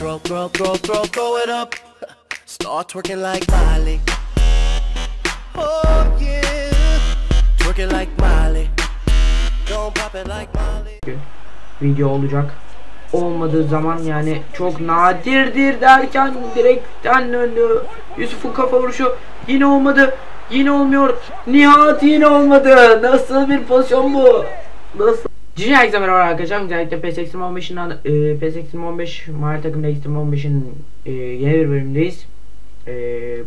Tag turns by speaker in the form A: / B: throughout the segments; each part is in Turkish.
A: Throw, throw, throw, throw, throw it up. Start twerking like Miley. Oh yeah. Twerking like Miley. Don't pop it like Miley.
B: video olacak. Olmadığı zaman yani çok nadirdir derken direkten döndü. Yusuf'un kafa vuruşu yine olmadı. Yine olmuyor. Nihat yine olmadı. Nasıl bir pozisyon bu? Nasıl? Cici herkese merhaba arkadaşlar. Özellikle PES Extreme 15'in e, PES Extreme 15 Mario Takım Extreme 15'in e, yeni bir bölümündeyiz. E,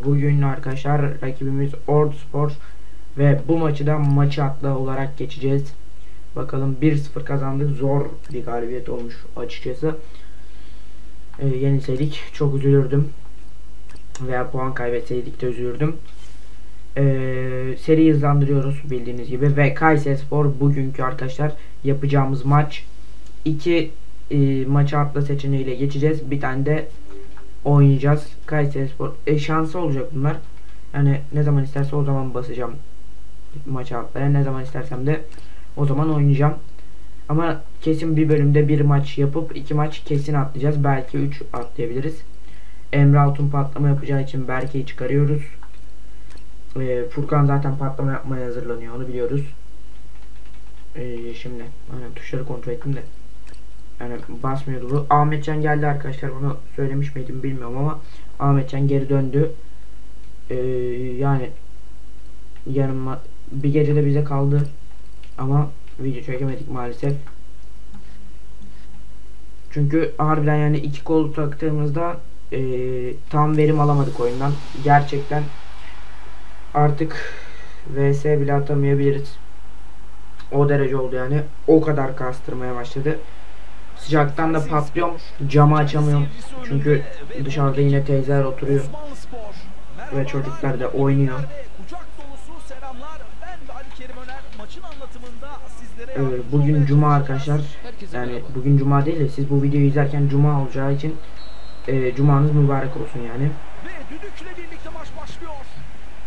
B: bugün arkadaşlar rakibimiz Ordu Spor ve bu maçı da maçı atlı olarak geçeceğiz. Bakalım 1-0 kazandık. Zor bir galibiyet olmuş açıkçası. E, yenilseydik çok üzülürdüm. Veya puan kaybetseydik de üzülürdüm. E, seri hızlandırıyoruz bildiğiniz gibi ve Kayserispor bugünkü arkadaşlar yapacağımız maç iki e, maçı atla seçeneğiyle geçeceğiz. Bir tane de oynayacağız. Kayserispor e, şansı olacak bunlar. Yani ne zaman isterse o zaman basacağım maçı atlaya. Ne zaman istersem de o zaman oynayacağım. Ama kesin bir bölümde bir maç yapıp iki maç kesin atlayacağız. Belki üç atlayabiliriz. Emre Altun patlama yapacağı için Berke'yi çıkarıyoruz. Ee, Furkan zaten patlama yapmaya hazırlanıyor. Onu biliyoruz. Ee, şimdi aynen tuşları kontrol ettim de. Yani basmıyordu bu. Ahmetcan geldi arkadaşlar. Bunu söylemiş miydim bilmiyorum ama Ahmetcan geri döndü. Ee, yani yanıma bir gece de bize kaldı. Ama video çekemedik maalesef. Çünkü harbiden yani iki kol taktığımızda e, tam verim alamadık oyundan. Gerçekten artık VS bile atamayabiliriz. O derece oldu yani. O kadar kastırmaya başladı. Sıcaktan da patlıyorum. Camı açamıyorum. Çünkü dışarıda yine teyzeler oturuyor. Ve çocuklar da oynuyor. Ee, bugün cuma arkadaşlar. Yani bugün cuma değil de siz bu videoyu izlerken cuma olacağı için e, cumanız mübarek olsun yani.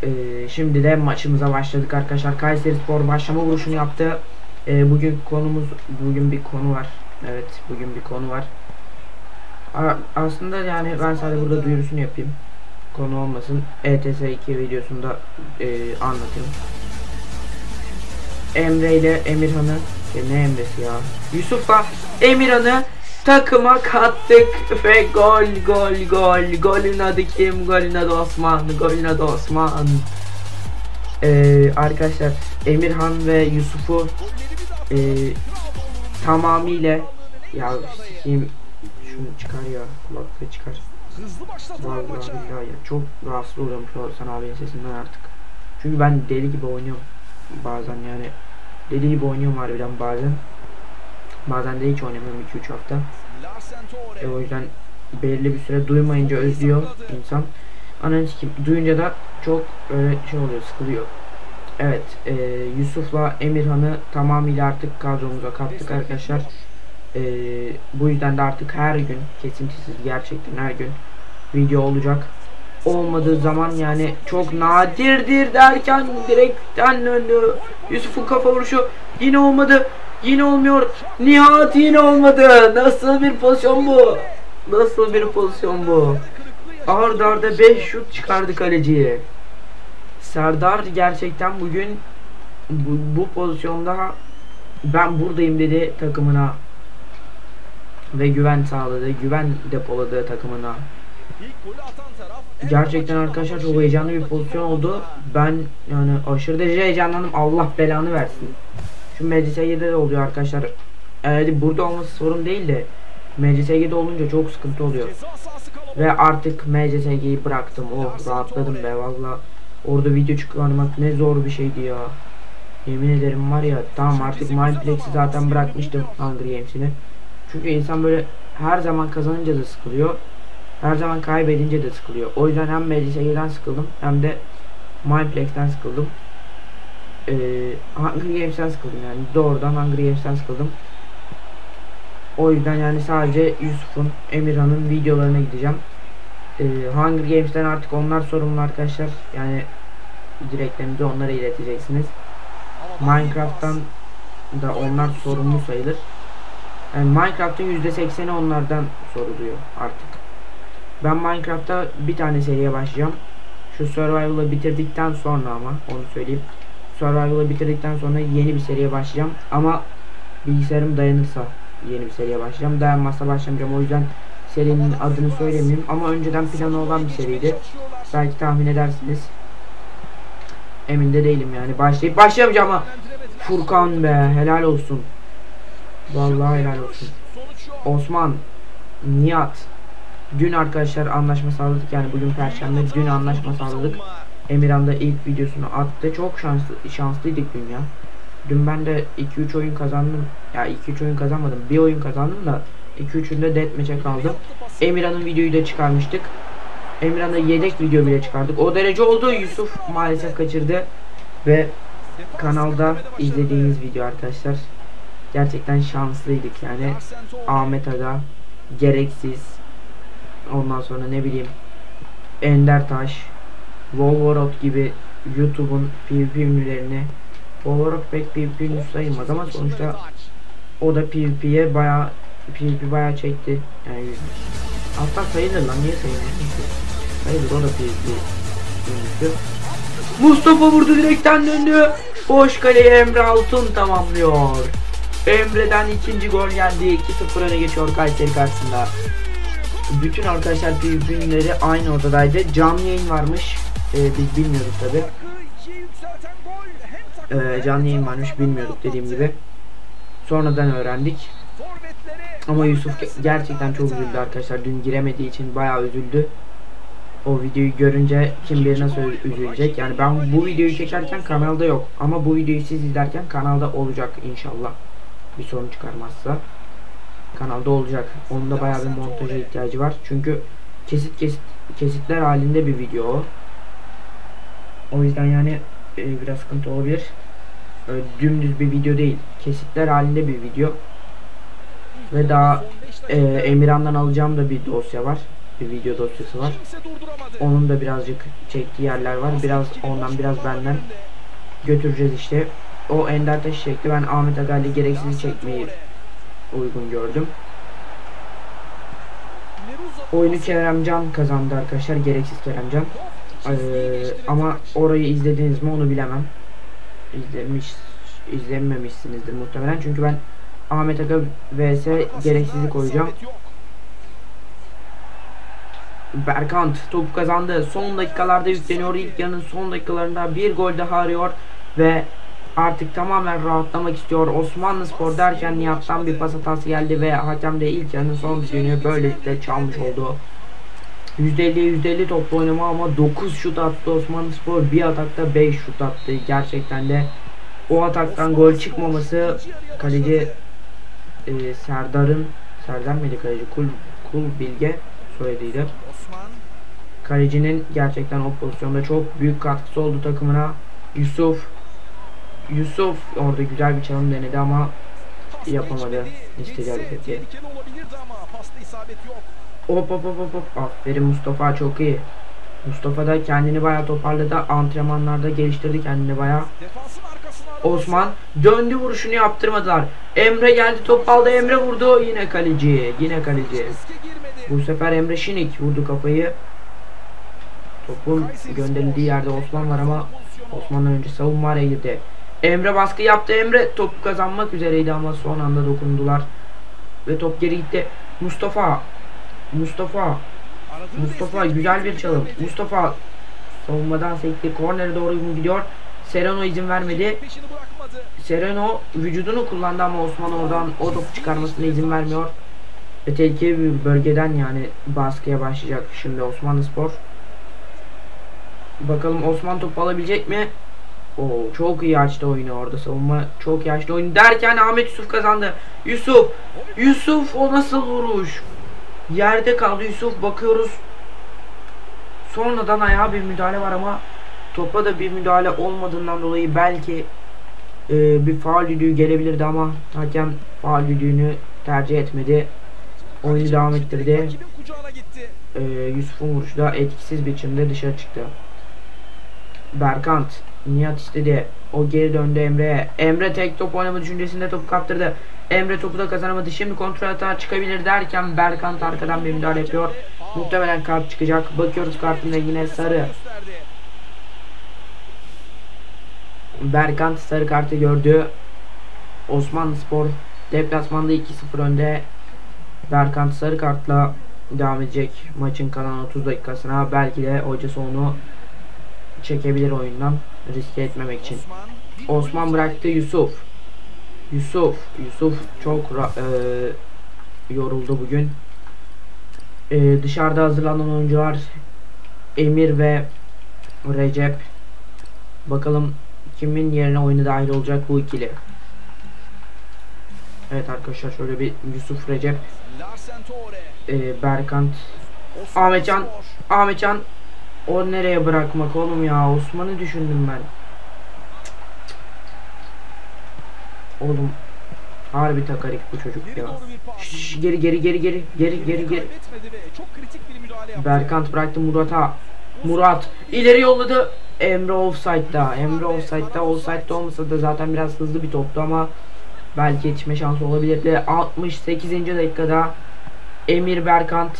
B: Ee, şimdi de maçımıza başladık arkadaşlar. Kayseri Spor başlama vuruşunu yaptı. Ee, bugün konumuz bugün bir konu var. Evet, bugün bir konu var. A- aslında yani ben sadece burada duyurusunu yapayım. Konu olmasın. ETS 2 videosunda e, anlatayım. Emre ile Emirhan'ı ne Emre'si ya? Yusuf'la Emirhan'ı takıma kattık ve gol gol gol. Golün adı kim? Golün adı Osman golün adı Osman. Ee, arkadaşlar Emirhan ve Yusuf'u e, tamamıyla ya sikeyim şunu çıkar ya kulaklığı çıkar. Vallahi billahi ya çok rahatsız oluyorum şu Hasan abinin sesinden artık. Çünkü ben deli gibi oynuyorum bazen yani. Deli gibi oynuyorum harbiden bazen bazen de hiç oynamıyorum 2-3 hafta e o yüzden belli bir süre duymayınca özlüyor insan. Ananı. Duyunca da çok öyle şey oluyor, sıkılıyor. Evet, e, Yusuf'la Emirhan'ı tamamıyla artık kadromuza kattık arkadaşlar. E, bu yüzden de artık her gün, kesintisiz gerçekten her gün video olacak. Olmadığı zaman yani çok nadirdir derken direkten döndü. Yusuf'un kafa vuruşu yine olmadı. Yine olmuyor. Nihat yine olmadı. Nasıl bir pozisyon bu? Nasıl bir pozisyon bu? Arda arda 5 şut çıkardı kaleciye. Serdar gerçekten bugün bu, bu pozisyonda ben buradayım dedi takımına ve güven sağladı, güven depoladı takımına. Gerçekten arkadaşlar çok heyecanlı bir pozisyon oldu. Ben yani aşırı derece heyecanlandım. Allah belanı versin. Şu MCSG'de de oluyor arkadaşlar. Evet burada olması sorun değil de MCSG'de olunca çok sıkıntı oluyor. Ve artık MCSG'yi bıraktım. Oh rahatladım be valla. Orada video çıkarmak ne zor bir şeydi ya. Yemin ederim var ya tamam artık Mindplex'i zaten bırakmıştım Hunger Games'ini. Çünkü insan böyle her zaman kazanınca da sıkılıyor. Her zaman kaybedince de sıkılıyor. O yüzden hem MCSG'den sıkıldım hem de Mindplex'ten sıkıldım. Ee, Hunger Games'ten sıkıldım yani doğrudan Hunger Games'ten sıkıldım. O yüzden yani sadece Yusuf'un, Emirhan'ın videolarına gideceğim. Ee, Hunger Games'ten artık onlar sorumlu arkadaşlar. Yani dileklerinizi onlara ileteceksiniz. Minecraft'tan da onlar sorumlu sayılır. Yani Minecraft'ın %80'i onlardan soruluyor artık. Ben Minecraft'ta bir tane seriye başlayacağım. Şu Survival'ı bitirdikten sonra ama onu söyleyeyim. Survival'ı bitirdikten sonra yeni bir seriye başlayacağım. Ama bilgisayarım dayanırsa yeni bir seriye başlayacağım. Dayanmazsa başlamayacağım. O yüzden serinin adını söylemeyeyim. Ama önceden planı olan bir seriydi. Belki tahmin edersiniz. Emin de değilim yani. Başlayıp başlayamayacağım ama Furkan be helal olsun. Vallahi helal olsun. Osman, Nihat. Dün arkadaşlar anlaşma sağladık yani bugün perşembe dün anlaşma sağladık. Emirhan da ilk videosunu attı. Çok şanslı şanslıydık dün ya. Dün ben de 2-3 oyun kazandım. Ya 2-3 oyun kazanmadım. Bir oyun kazandım da 2-3'ünde deathmatch'e kaldım. Emirhan'ın videoyu da çıkarmıştık. Emirhan'da yedek video bile çıkardık. O derece oldu. Yusuf maalesef kaçırdı. Ve kanalda izlediğiniz video arkadaşlar. Gerçekten şanslıydık yani. Ahmet Aga gereksiz ondan sonra ne bileyim Ender Taş Wolverot gibi YouTube'un PvP ünlülerini Wolverot pek PvP ünlü sayılmaz ama sonuçta o da PvP'ye baya PvP baya çekti. Yani hatta sayılır lan niye sayılmasın ki sayılır o da PvP ünlüsü Mustafa vurdu direkten döndü. Boş kaleyi Emre Altun tamamlıyor. Emre'den ikinci gol geldi. 2-0 öne geçiyor Kayseri karşısında. Bütün arkadaşlar birbirleri aynı odadaydı. Canlı yayın varmış. Ee, biz bilmiyorduk tabi. Ee, canlı yayın varmış bilmiyorduk dediğim gibi. Sonradan öğrendik. Ama Yusuf ge- gerçekten çok üzüldü arkadaşlar. Dün giremediği için bayağı üzüldü. O videoyu görünce kim bilir nasıl üzülecek. Yani ben bu videoyu çekerken kanalda yok. Ama bu videoyu siz izlerken kanalda olacak inşallah. Bir sorun çıkarmazsa kanalda olacak. Onun da bayağı bir montaja ihtiyacı var. Çünkü kesit kesit kesitler halinde bir video o. O yüzden yani e, biraz sıkıntı olabilir. Öyle dümdüz bir video değil. Kesitler halinde bir video. Ve daha e, Emirhan'dan alacağım da bir dosya var. Bir video dosyası var. Onun da birazcık çektiği yerler var. Biraz ondan biraz benden götüreceğiz işte. O Ender Taşı çekti. Ben Ahmet Agali gereksiz çekmeyi uygun gördüm. Oyunu Keremcan kazandı arkadaşlar. Gereksiz Keremcan. Ee, ama orayı izlediniz mi onu bilemem. İzlemiş, izlememişsinizdir muhtemelen. Çünkü ben Ahmet Aga vs gereksizi koyacağım. Berkant topu kazandı. Son dakikalarda yükleniyor. İlk yarının son dakikalarında bir gol daha arıyor ve artık tamamen rahatlamak istiyor. Osmanlı Spor derken Nihat'tan bir pas hatası geldi ve hakem de ilk yarının son düdüğünü böylelikle çalmış oldu. %50'ye %50 toplu oynama ama 9 şut attı Osmanlı Spor. Bir atakta 5 şut attı. Gerçekten de o ataktan gol çıkmaması kaleci e, Serdar'ın Serdar mıydı kaleci? Kul, Kul Bilge soyadıydı. Kalecinin gerçekten o pozisyonda çok büyük katkısı oldu takımına. Yusuf Yusuf orada güzel bir çalım denedi ama yapamadı istediği hareketi.
C: Pasta isabet yok.
B: Hop hop hop hop. Aferin Mustafa çok iyi. Mustafa da kendini bayağı toparladı. Antrenmanlarda geliştirdi kendini bayağı. Osman döndü vuruşunu yaptırmadılar. Emre geldi top aldı Emre vurdu. Yine kaleci. Yine kaleci. Bu sefer Emre Şinik vurdu kafayı. Topun gönderildiği yerde Osman var ama Osman'dan önce savunma araya girdi. Emre baskı yaptı. Emre top kazanmak üzereydi ama son anda dokundular. Ve top geri gitti. Mustafa. Mustafa. Mustafa güzel bir çalım. Mustafa savunmadan sekti. Kornere doğru gidiyor. Sereno izin vermedi. Sereno vücudunu kullandı ama Osman oradan o topu çıkarmasına izin vermiyor. Ve tehlikeli bir bölgeden yani baskıya başlayacak şimdi Osmanlı Spor. Bakalım Osman topu alabilecek mi? Oo, çok iyi açtı oyunu orada savunma çok iyi açtı oyunu derken Ahmet Yusuf kazandı. Yusuf Yusuf o nasıl vuruş? Yerde kaldı Yusuf bakıyoruz. Sonradan ayağa bir müdahale var ama topa da bir müdahale olmadığından dolayı belki e, bir faul düdüğü gelebilirdi ama hakem faul düdüğünü tercih etmedi. Oyunu devam ettirdi. E, Yusuf'un vuruşu da etkisiz biçimde dışarı çıktı. Berkant Nihat istedi. O geri döndü Emre'ye. Emre tek top oynama düşüncesinde topu kaptırdı. Emre topu da kazanamadı. Şimdi kontrol hata çıkabilir derken Berkant arkadan bir müdahale yapıyor. Muhtemelen kart çıkacak. Bakıyoruz kartın yine sarı. Berkant sarı kartı gördü. Osmanlı Spor deplasmanda 2-0 önde. Berkant sarı kartla devam edecek maçın kalan 30 dakikasına. Belki de hocası onu çekebilir oyundan riske etmemek için.
C: Osman.
B: Bıraktı Yusuf. Yusuf. Yusuf çok e, yoruldu bugün. E, dışarıda hazırlanan oyuncular Emir ve Recep. Bakalım kimin yerine oyuna dahil olacak bu ikili. Evet arkadaşlar şöyle bir Yusuf Recep, e, Berkant, Ahmetcan. Ahmetcan. O nereye bırakmak oğlum ya? Osman'ı düşündüm ben. Oğlum harbi takarik bu çocuk ya. Şş, geri geri geri geri geri geri geri.
C: Kaybetmedi ve çok kritik bir müdahale yaptı.
B: Berkant bıraktı Murat'a. Murat ileri yolladı. Emre offside'da. Emre offside'da. Offside'da olmasa da zaten biraz hızlı bir toptu ama belki yetişme şansı olabilirdi. 68. dakikada Emir Berkant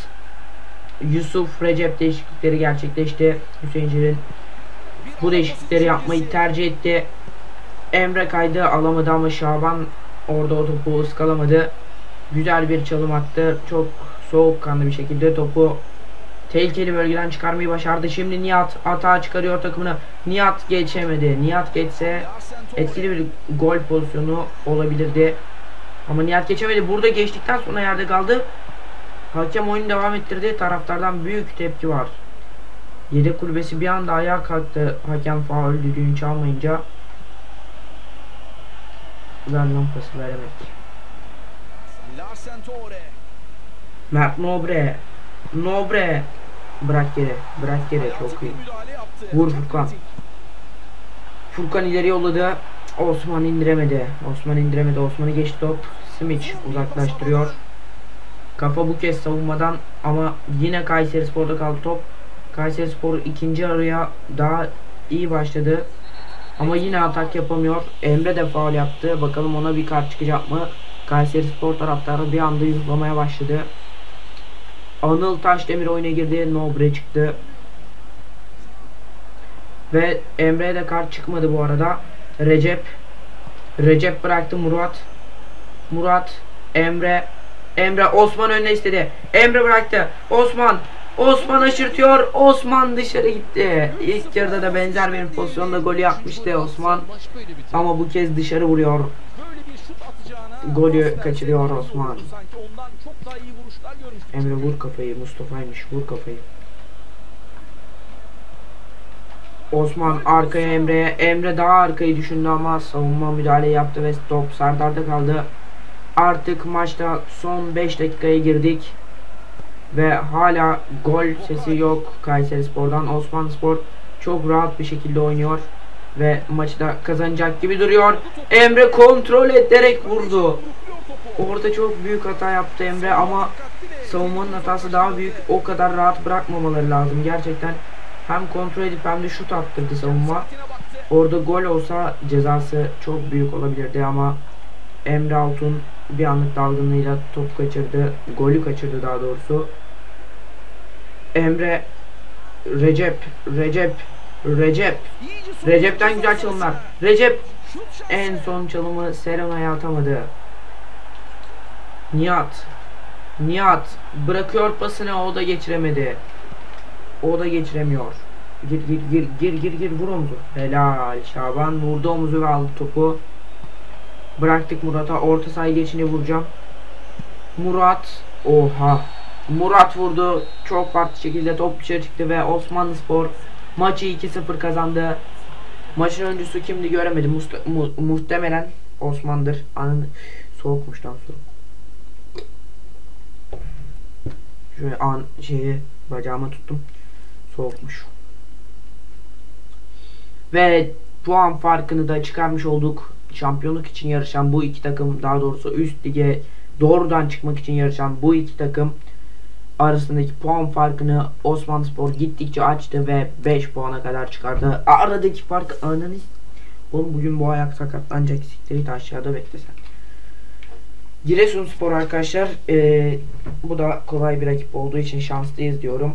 B: Yusuf Recep değişiklikleri gerçekleşti. Hüseyin Çelik'in bu değişiklikleri yapmayı tercih etti. Emre kaydı alamadı ama Şaban orada o topu ıskalamadı. Güzel bir çalım attı. Çok soğukkanlı bir şekilde topu tehlikeli bölgeden çıkarmayı başardı. Şimdi Nihat atağa çıkarıyor takımını. Nihat geçemedi. Nihat geçse etkili bir gol pozisyonu olabilirdi. Ama Nihat geçemedi. Burada geçtikten sonra yerde kaldı. Hakem oyunu devam ettirdi. Taraftardan büyük tepki var. Yedek kulübesi bir anda ayağa kalktı. Hakem faul düdüğünü çalmayınca. Ver lan pası veremedik.
C: Larsen Tore.
B: Mert Nobre. Nobre. Bırak geri. Bırak geri. Çok iyi. Vur Furkan. Furkan ileri yolladı. Osman indiremedi. Osman indiremedi. Osman'ı geçti top. Simic uzaklaştırıyor. Kafa bu kez savunmadan ama yine Kayseri Spor'da kaldı top. Kayseri Spor ikinci araya daha iyi başladı. Ama yine atak yapamıyor. Emre de faul yaptı. Bakalım ona bir kart çıkacak mı? Kayseri Spor taraftarı bir anda yuflamaya başladı. Anıl Taşdemir oyuna girdi. Nobre çıktı. Ve Emre'ye de kart çıkmadı bu arada. Recep Recep bıraktı Murat. Murat Emre Emre Osman önüne istedi. Emre bıraktı. Osman Osman aşırtıyor. Osman dışarı gitti. İlk yarıda da benzer bir pozisyonda golü yapmıştı Osman. Ama bu kez dışarı vuruyor. Golü kaçırıyor Osman. Emre vur kafayı. Mustafa'ymış. Vur kafayı. Osman arkaya Emre'ye. Emre daha arkayı düşündü ama savunma müdahale yaptı ve top Serdar'da kaldı. Artık maçta son 5 dakikaya girdik. Ve hala gol sesi yok Kayseri Spor'dan. Osman Spor çok rahat bir şekilde oynuyor. Ve maçı da kazanacak gibi duruyor. Emre kontrol ederek vurdu. Orada çok büyük hata yaptı Emre ama savunmanın hatası daha büyük. O kadar rahat bırakmamaları lazım. Gerçekten hem kontrol edip hem de şut attırdı savunma. Orada gol olsa cezası çok büyük olabilirdi ama Emre Altun bir anlık dalgınlığıyla top kaçırdı. Golü kaçırdı daha doğrusu. Emre Recep Recep Recep Recep'ten güzel çalımlar. Recep en son çalımı Serena'ya atamadı. Nihat Nihat bırakıyor pasını o da geçiremedi. O da geçiremiyor. Gir gir gir gir gir gir vur omuzu. Helal Şaban vurdu omuzu ve aldı topu. Bıraktık Murat'a orta sahayı geçince vuracağım. Murat oha. Murat vurdu. Çok farklı şekilde top dışarı çıktı ve Osmanlı Spor maçı 2-0 kazandı. Maçın öncüsü kimdi göremedim. Mu- muhtemelen Osman'dır. Anın soğukmuş lan su. Şöyle an şeyi bacağıma tuttum. Soğukmuş. Ve puan farkını da çıkarmış olduk. Şampiyonluk için yarışan bu iki takım daha doğrusu üst lige doğrudan çıkmak için yarışan bu iki takım arasındaki puan farkını Osmanlıspor gittikçe açtı ve 5 puana kadar çıkardı. Aradaki fark ananı Oğlum bugün bu ayak sakatlanacak siktir aşağıda beklesen. Giresunspor arkadaşlar eee, bu da kolay bir rakip olduğu için şanslıyız diyorum.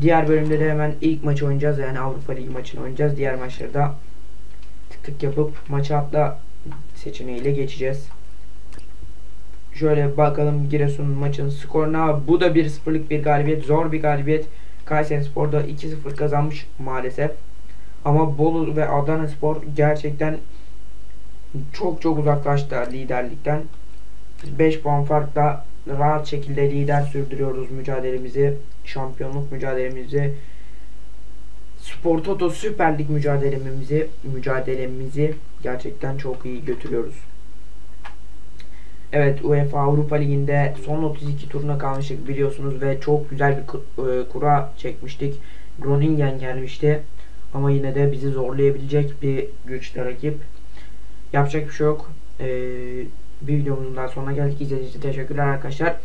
B: Diğer bölümde de hemen ilk maçı oynayacağız yani Avrupa Ligi maçını oynayacağız. Diğer maçları da tık tık yapıp maçı atla seçeneğiyle geçeceğiz. Şöyle bakalım Giresun maçın skoruna. Bu da 1-0'lık bir galibiyet. Zor bir galibiyet. Kayseri Spor'da 2-0 kazanmış maalesef. Ama Bolu ve Adana Spor gerçekten çok çok uzaklaştı liderlikten. 5 puan farkla rahat şekilde lider sürdürüyoruz mücadelemizi. Şampiyonluk mücadelemizi. Spor Toto Süper Lig mücadelemizi mücadelemizi gerçekten çok iyi götürüyoruz. Evet UEFA Avrupa Ligi'nde son 32 turuna kalmıştık biliyorsunuz ve çok güzel bir e, kura çekmiştik. Groningen gelmişti. Ama yine de bizi zorlayabilecek bir güçlü rakip. Yapacak bir şey yok. Ee, bir videomuzun daha sonuna geldik. İzlediğiniz için teşekkürler arkadaşlar.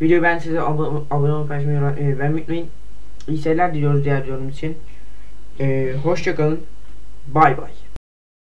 B: Videoyu ben size abone, abone olup paylaşmayı beğenmeyi unutmayın. İyi seyirler diliyoruz diğer videom için. Ee, hoşçakalın. Bay bay.